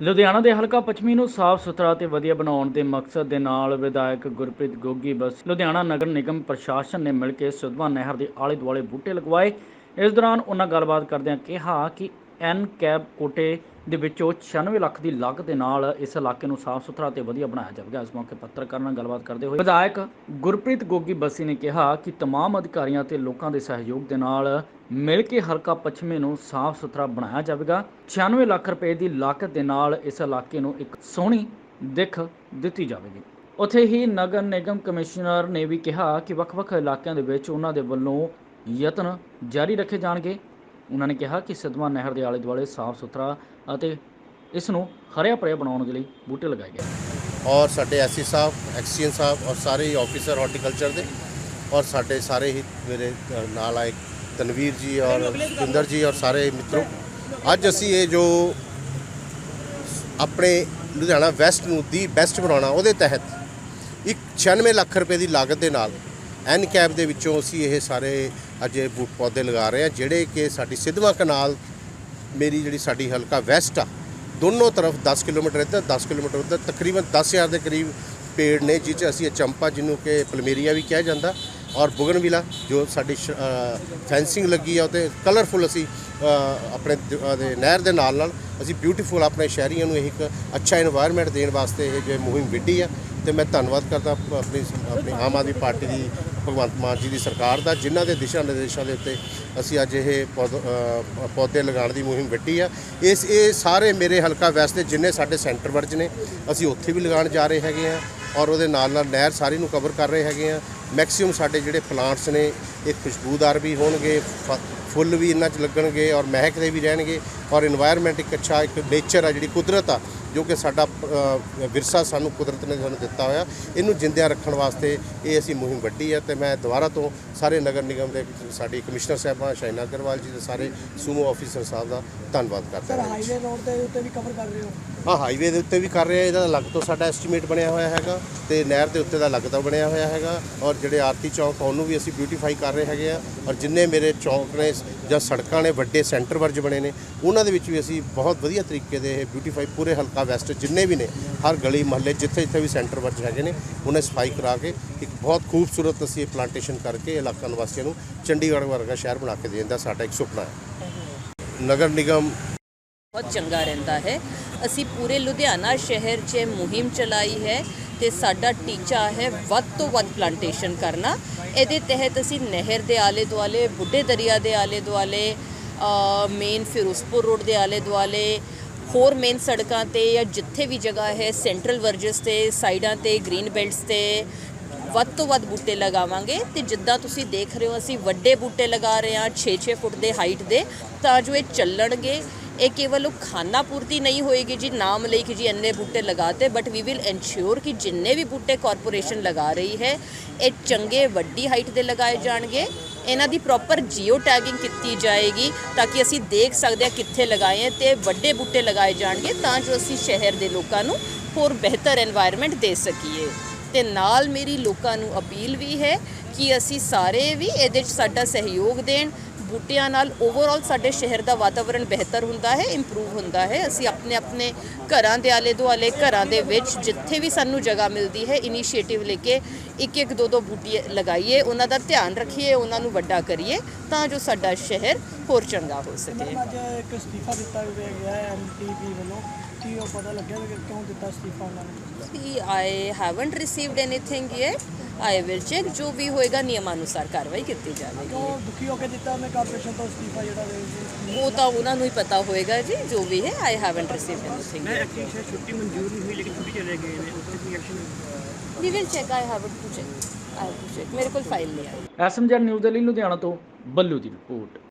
ਲੁਧਿਆਣਾ ਦੇ ਹਲਕਾ ਪੱਛਮੀ ਨੂੰ ਸਾਫ਼ ਸੁਥਰਾ ਤੇ ਵਧੀਆ ਬਣਾਉਣ ਦੇ ਮਕਸਦ ਦੇ ਨਾਲ ਵਿਧਾਇਕ ਗੁਰਪ੍ਰੀਤ ਗੋਗੀ ਬਸ ਲੁਧਿਆਣਾ ਨਗਰ ਨਿਗਮ ਪ੍ਰਸ਼ਾਸਨ ਨੇ ਮਿਲ ਕੇ ਸੁਧਵਾ ਨਹਿਰ ਦੇ ਆਲੇ ਦੁਆਲੇ ਬੂਟੇ ਲਗਵਾਏ। ਇਸ ਦੌਰਾਨ ਉਹਨਾਂ ਗੱਲਬਾਤ ਕਰਦਿਆਂ ਕਿਹਾ ਕਿ ਐਨ ਕੈਬ ਕੋਟੇ ਦੇ ਵਿੱਚੋਂ 96 ਲੱਖ ਦੀ ਲਾਗਤ ਦੇ ਨਾਲ ਇਸ ਇਲਾਕੇ ਨੂੰ ਸਾਫ਼ ਸੁਥਰਾ ਤੇ ਵਧੀਆ ਬਣਾਇਆ ਜਾਵੇਗਾ। ਇਸ ਮੌਕੇ ਪੱਤਰਕਾਰਾਂ ਨਾਲ ਗੱਲਬਾਤ ਕਰਦੇ ਹੋਏ ਵਿਧਾਇਕ ਗੁਰਪ੍ਰੀਤ ਗੋਗੀ ਬੱਸੀ ਨੇ ਕਿਹਾ ਕਿ ਤਮਾਮ ਅਧਿਕਾਰੀਆਂ ਤੇ ਲੋਕਾਂ ਦੇ ਸਹਿਯੋਗ ਦੇ ਨਾਲ ਮਿਲ ਕੇ ਹਲਕਾ ਪੱਛਮੇ ਨੂੰ ਸਾਫ਼ ਸੁਥਰਾ ਬਣਾਇਆ ਜਾਵੇਗਾ। 96 ਲੱਖ ਰੁਪਏ ਦੀ ਲਾਗਤ ਦੇ ਨਾਲ ਇਸ ਇਲਾਕੇ ਨੂੰ ਇੱਕ ਸੋਹਣੀ ਦਿੱਖ ਦਿੱਤੀ ਜਾਵੇਗੀ। ਉੱਥੇ ਹੀ ਨਗਰ ਨਿਗਮ ਕਮਿਸ਼ਨਰ ਨੇ ਵੀ ਕਿਹਾ ਕਿ ਵੱਖ-ਵੱਖ ਇਲਾਕਿਆਂ ਦੇ ਵਿੱਚ ਉਹਨਾਂ ਦੇ ਵੱਲੋਂ ਯਤਨ ਜਾਰੀ ਰੱਖੇ ਜਾਣਗੇ। ਉਹਨਾਂ ਨੇ ਕਿਹਾ ਕਿ ਸਿੱਧਵਾਂ ਨਹਿਰ ਦੇ ਆਲੇ ਦੁਆਲੇ ਸਾਫ਼ ਸੁਥਰਾ ਅਤੇ ਇਸ ਨੂੰ ਹਰਿਆ ਭਰਿਆ ਬਣਾਉਣ ਦੇ ਲਈ ਬੂਟੇ ਲਗਾਏ ਗਏ। ਔਰ ਸਾਡੇ ਐਸਸੀ ਸਾਹਿਬ ਐਕਸੀਅਨ ਸਾਹਿਬ ਔਰ ਸਾਰੇ ਹੀ ਆਫੀਸਰ ਹਾਰਟੀਕਲਚਰ ਦੇ ਔਰ ਸਾਡੇ ਸਾਰੇ ਹੀ ਮੇਰੇ ਨਾਲ ਆਏ ਤਨਵੀਰ ਜੀ ਔਰ ਸੁੰਦਰ ਜੀ ਔਰ ਸਾਰੇ ਮਿੱਤਰੋ, ਅੱਜ ਅਸੀਂ ਇਹ ਜੋ ਆਪਣੇ ਲੁਧਿਆਣਾ ਵੈਸਟ ਨੂੰ ਦੀ ਬੈਸਟ ਬਣਾਉਣਾ ਉਹਦੇ ਤਹਿਤ ਇੱਕ 96 ਲੱਖ ਰੁਪਏ ਦੀ ਲਾਗਤ ਦੇ ਨਾਲ ਐਨ ਕੈਪ ਦੇ ਵਿੱਚੋਂ ਅਸੀਂ ਇਹ ਸਾਰੇ ਅੱਜ ਇਹ ਬੂਟ ਪੌਦੇ ਲਗਾ ਰਹੇ ਆ, ਜਿਹੜੇ ਕਿ ਸਾਡੀ ਸਿੱਧਵਾ ਕਨਾਲ, ਮੇਰੀ ਜਿਹੜੀ ਸਾਡੀ ਹਲਕਾ ਵੈਸਟ ਆ, ਦੋਨੋਂ ਤਰਫ 10 ਕਿਲੋਮੀਟਰ ਇੱਧਰ 10 ਕਿਲੋਮੀਟਰ ਉੱਧਰ, ਤਕਰੀਬਨ 10000 ਦੇ ਕਰੀਬ ਪੇੜ ਨੇ, ਜਿਹ ਚ ਅਸੀਂ ਚੰਪਾ ਜਿਹਨੂੰ ਕਿ ਪਲਮੇਰੀਆ ਵੀ ਕਿਹਾ ਜਾਂਦਾ, ਔਰ ਬੁਗਨਵਿਲਾ, ਜੋ ਸਾਡੀ ਫੈਂਸਿੰਗ ਲੱਗੀ ਆ ਉਤੇ ਕਲਰਫੁਲ ਅਸੀਂ ਆਪਣੇ ਨਹਿਰ ਦੇ ਨਾਲ ਨਾਲ ਅਸੀਂ ਬਿਊਟੀਫੁਲ ਆਪਣੇ ਸ਼ਹਿਰੀਆਂ ਨੂੰ ਇੱਕ ਅੱਛਾ এনवायरमेंट ਦੇਣ ਵਾਸਤੇ ਇਹ ਜੋ ਮੁਹਿੰਮ ਵਿੱਢੀ ਆ, ਤੇ ਮੈਂ ਧੰਨਵਾਦ ਕਰਦਾ ਆਪਣੀ ਆਪਣੀ ਆਮ ਆਦਮੀ ਪਾਰਟੀ ਦੀ ਭਗਵੰਤ ਮਾਨ ਜੀ ਦੀ ਸਰਕਾਰ ਦਾ, ਜਿਨ੍ਹਾਂ ਦੇ ਦਿਸ਼ਾ ਨਿਰਦੇਸ਼ਾਂ ਦੇ ਉੱਤੇ ਅਸੀਂ ਅੱਜ ਇਹ ਪੌਦੇ ਲਗਾਉਣ ਦੀ ਮੁਹਿੰਮ ਵਿੱਢੀ ਆ। ਇਸ, ਇਹ ਸਾਰੇ ਮੇਰੇ ਹਲਕਾ ਵੈਸਟ ਦੇ ਜਿੰਨੇ ਸਾਡੇ ਸੈਂਟਰ ਵਰਜ ਨੇ, ਅਸੀਂ ਉੱਥੇ ਵੀ ਲਗਾਉਣ ਜਾ ਰਹੇ ਹੈਗੇ ਆ ਔਰ ਉਹਦੇ ਨਾਲ ਨਾਲ ਨਹਿਰ ਸਾਰੀ ਨੂੰ ਕਵਰ ਕਰ ਰਹੇ ਹੈਗੇ ਆ। ਮੈਕਸਿਮਮ ਸਾਡੇ ਜਿਹੜੇ ਪਲਾਂਟਸ ਨੇ, ਇਹ ਖੁਸ਼ਬੂਦਾਰ ਵੀ ਹੋਣਗੇ ਫੁੱਲ ਵੀ ਇਹਨਾਂ 'ਚ ਲੱਗਣਗੇ ਔਰ ਮਹਿਕ ਦੇ ਵੀ ਰਹਿਣਗੇ ਔਰ এনवायरमेंट ਇੱਕ ਅੱਛਾ, ਇੱਕ ਨੇਚਰ ਆ ਜਿਹੜੀ ਕੁਦਰਤ ਆ, ਜੋ ਕਿ ਸਾਡਾ ਵਿਰਸਾ ਸਾਨੂੰ ਕੁਦਰਤ ਨੇ ਸਾਨੂੰ ਦਿੱਤਾ ਹੋਇਆ। ਇਹਨੂੰ ਜਿੰਦਿਆਂ ਰੱਖਣ ਵਾਸਤੇ ਇਹ ਅਸੀਂ ਮੁਹਿੰਮ ਵੱਡੀ ਹੈ ਤੇ ਮੈਂ ਦੁਬਾਰਾ ਤੋਂ ਸਾਰੇ ਨਗਰ ਨਿਗਮ ਦੇ ਸਾਡੀ ਕਮਿਸ਼ਨਰ ਸਾਹਿਬਾਂ ਸ਼ਾਇਨਾ ਅਗਰਵਾਲ ਜੀ ਦੇ ਸਾਰੇ ਸੂਮੋ ਆਫੀਸਰ ਸਾਹਿਬ ਦਾ ਧੰਨਵਾਦ ਕਰਦਾ ਹਾਂ ਹਾਈਵੇ ਰੋਡ ਦੇ ਉੱਤੇ ਵੀ ਕਵਰ ਕਰ ਰਹੇ ਹੋ? ਹਾਂ ਹਾਈਵੇ ਦੇ ਉੱਤੇ ਵੀ ਕਰ ਰਹੇ ਆ ਇਹਦਾ ਅਲੱਗ ਤੋਂ ਸਾਡਾ ਐਸਟੀਮੇਟ ਬਣਿਆ ਹੋਇਆ ਹੈਗਾ ਤੇ ਨਹਿਰ ਦੇ ਉੱਤੇ ਦਾ ਅਲੱਗ ਤੋਂ ਬਣਿਆ ਹੋਇਆ ਹੈਗਾ ਔਰ ਜਿਹੜੇ ਆਰਤੀ ਚੌਕ ਉਹਨੂੰ ਵੀ ਅਸੀਂ ਬਿਊਟੀਫਾਈ ਕਰ ਰਹੇ ਹੈਗੇ ਆ ਔਰ ਜਿੰਨੇ ਮੇਰੇ ਚੌਕ ਨੇ ਜਾਂ ਸੜਕਾਂ ਨੇ ਵੱਡੇ ਸੈਂਟਰ ਵਰਜ ਬਣੇ ਨੇ ਉਹਨਾਂ ਦੇ ਵਿੱਚ ਵੀ ਅਸੀਂ ਬਹੁਤ ਵਧੀਆ ਤਰੀਕੇ ਦੇ ਇਹ ਬਿਊਟੀਫਾਈ ਪੂਰੇ ਹਲਕਾ ਵੈਸਟ ਜਿੰਨੇ ਵੀ ਨੇ ਹਰ ਗਲੀ ਮਹੱਲੇ ਜਿੱਥੇ ਜਿੱਥੇ ਵੀ ਸੈਂਟਰ ਵਰਜ ਹੈਗੇ ਨੇ ਉਹਨੇ ਸਫ਼ਾਈ ਕਰਾ ਕੇ ਇੱਕ ਬਹੁਤ ਖੂਬਸੂਰਤ ਅਸੀਂ ਇਹ ਪਲਾਂਟੇਸ਼ਨ ਕਰਕੇ ਇਲਾਕਾ ਨਿਵਾਸੀਆਂ ਨੂੰ ਚੰਡੀਗੜ੍ਹ ਵਰਗਾ ਸ਼ਹਿਰ ਬਣਾ ਕੇ ਦੇਣ ਦਾ ਸਾਡਾ ਇੱਕ ਸੁਪਨਾ ਹੈ। ਨਗਰ ਨਿਗਮ ਬਹੁਤ ਚੰਗਾ ਰਹਿੰਦਾ ਹੈ। ਅਸੀਂ ਪੂਰੇ ਲੁਧਿਆਣਾ ਸ਼ਹਿਰ 'ਚ ਮੁਹਿੰਮ ਚਲਾਈ ਹੈ ਤੇ ਸਾਡਾ ਟੀਚਾ ਹੈ ਵੱਧ ਤੋਂ ਵੱਧ ਪਲਾਂਟੇਸ਼ਨ ਕਰਨਾ। ਇਹਦੇ ਤਹਿਤ ਅਸੀਂ ਨਹਿਰ ਦੇ ਆਲੇ ਦੁਆਲੇ ਬੁੱਢੇ ਦਰਿਆ ਦੇ ਆਲੇ ਦੁਆਲੇ ਮੇਨ ਫਿਰੋਜ਼ਪੁਰ ਰੋਡ ਦੇ ਆਲੇ ਦੁਆਲੇ ਹੋਰ ਮੇਨ ਸੜਕਾਂ ਤੇ ਜਾਂ ਜਿੱਥੇ ਵੀ ਜਗ੍ਹਾ ਹੈ ਸੈਂਟਰਲ ਵਰਜਸ ਤੇ ਸਾਈਡਾਂ ਤੇ ਗ੍ਰੀਨ ਬੈਲਟਸ ਤੇ ਵੱਧ ਤੋਂ ਵੱਧ ਬੂਟੇ ਲਗਾਵਾਂਗੇ ਤੇ ਜਿੱਦਾਂ ਤੁਸੀਂ ਦੇਖ ਰਹੇ ਹੋ, ਅਸੀਂ ਵੱਡੇ ਬੂਟੇ ਲਗਾ ਰਹੇ ਹਾਂ 6-6 ਫੁੱਟ ਦੇ ਹਾਈਟ ਦੇ, ਤਾਂ ਜੋ ਇਹ ਚੱਲਣਗੇ। ਇਹ ਕੇਵਲ ਉਹ ਖਾਨਾ ਪੂਰਤੀ ਨਹੀਂ ਹੋਏਗੀ ਜੀ, ਨਾਮ ਲਈ ਕਿ ਜੀ ਇੰਨੇ ਬੂਟੇ ਲਗਾਤੇ ਬਟ ਵੀ ਵਿਲ ਇਨਸ਼ੋਰ ਕਿ ਜਿੰਨੇ ਵੀ ਬੂਟੇ ਕਾਰਪੋਰੇਸ਼ਨ ਲਗਾ ਰਹੀ ਹੈ, ਇਹ ਚੰਗੇ ਵੱਡੀ ਹਾਈਟ ਦੇ ਲਗਾਏ ਜਾਣਗੇ। ਇਹਨਾਂ ਦੀ ਪ੍ਰੋਪਰ ਜੀਓ ਟੈਗਿੰਗ ਕੀਤੀ ਜਾਏਗੀ ਤਾਂ ਕਿ ਅਸੀਂ ਦੇਖ ਸਕਦੇ ਹਾਂ ਕਿੱਥੇ ਲਗਾਏ ਤੇ ਵੱਡੇ ਬੂਟੇ ਲਗਾਏ ਜਾਣਗੇ ਤਾਂ ਜੋ ਅਸੀਂ ਸ਼ਹਿਰ ਦੇ ਲੋਕਾਂ ਨੂੰ ਹੋਰ ਬਿਹਤਰ এনवायरमेंट ਦੇ ਸਕੀਏ। ਤੇ ਨਾਲ ਮੇਰੀ ਲੋਕਾਂ ਨੂੰ ਅਪੀਲ ਵੀ ਹੈ ਕਿ ਅਸੀਂ ਸਾਰੇ ਵੀ ਇਹਦੇ 'ਚ ਸਾਡਾ ਸਹਿਯੋਗ ਦੇਣ, ਬੂਟਿਆਂ ਨਾਲ ਓਵਰਆਲ ਸਾਡੇ ਸ਼ਹਿਰ ਦਾ ਵਾਤਾਵਰਣ ਬਿਹਤਰ ਹੁੰਦਾ ਹੈ ਇੰਪਰੂਵ ਹੁੰਦਾ ਹੈ। ਅਸੀਂ ਆਪਣੇ ਆਪਣੇ ਘਰਾਂ ਦੇ ਆਲੇ ਦੁਆਲੇ, ਘਰਾਂ ਦੇ ਵਿੱਚ ਜਿੱਥੇ ਵੀ ਸਾਨੂੰ ਜਗ੍ਹਾ ਮਿਲਦੀ ਹੈ ਇਨੀਸ਼ੀਏਟਿਵ ਲੈ ਕੇ ਇੱਕ ਇੱਕ ਦੋ ਦੋ ਬੂਟੇ ਲਗਾਈਏ, ਉਹਨਾਂ ਦਾ ਧਿਆਨ ਰੱਖੀਏ, ਉਹਨਾਂ ਨੂੰ ਵੱਡਾ ਕਰੀਏ ਤਾਂ ਜੋ ਸਾਡਾ ਸ਼ਹਿਰ ਹੋਰ ਚੰਗਾ ਹੋ ਸਕੇ। ਅੱਜ ਇੱਕ ਅਸਤੀਫਾ ਦਿੱਤਾ ਗਿਆ ਹੈ ਐਮਟੀਪੀ ਵੱਲੋਂ। ਕੀ ਉਹ ਪਤਾ ਲੱਗਿਆ ਵੀ ਕਿਉਂ ਦਿੱਤਾ ਅਸਤੀਫਾ ਉਹਨਾਂ ਨੇ See, I haven't received anything yet. I will check. ਜੋ ਵੀ ਹੋਏਗਾ ਨਿਯਮਾਨੁਸਾਰ ਕਾਰਵਾਈ ਕੀਤੀ ਜਾਵੇਗੀ ਕਿਉਂ ਦੁਖੀ ਹੋ ਕੇ ਦਿੱਤਾ ਉਹਨੇ ਕਾਰਪੋਰੇਸ਼ਨ ਤੋਂ ਅਸਤੀਫਾ ਜਿਹੜਾ ਦੇ ਸੀ ਉਹ ਤਾਂ ਉਹਨਾਂ ਨੂੰ ਹੀ ਪਤਾ ਹੋਏਗਾ ਜੀ ਜੋ ਵੀ ਹੈ ਆਈ ਹੈਵਨਟ ਰਿਸੀਵਡ ਐਨੀਥਿੰਗ ਮੈਂ ਐਕਚੁਅਲੀ ਸ਼ਾਇਦ ਛੁੱਟੀ ਮਨਜ਼ੂਰ ਨਹੀਂ ਹੋਈ ਲੇਕਿਨ ਛੁੱਟੀ ਚਲੇ ਗਏ ਨੇ ਉੱਥੇ ਕੋਈ action we will check I have to check I to check ਮੇਰੇ ਕੋਲ ਫਾਈਲ ਨਹੀਂ ਆਈ ਐਸਐਮਜੀ ਨਿਊਜ਼ ਦੇ ਲਈ ਲੁਧਿਆਣਾ ਤੋਂ ਬੱਲੂ ਦੀ ਰਿਪੋਰਟ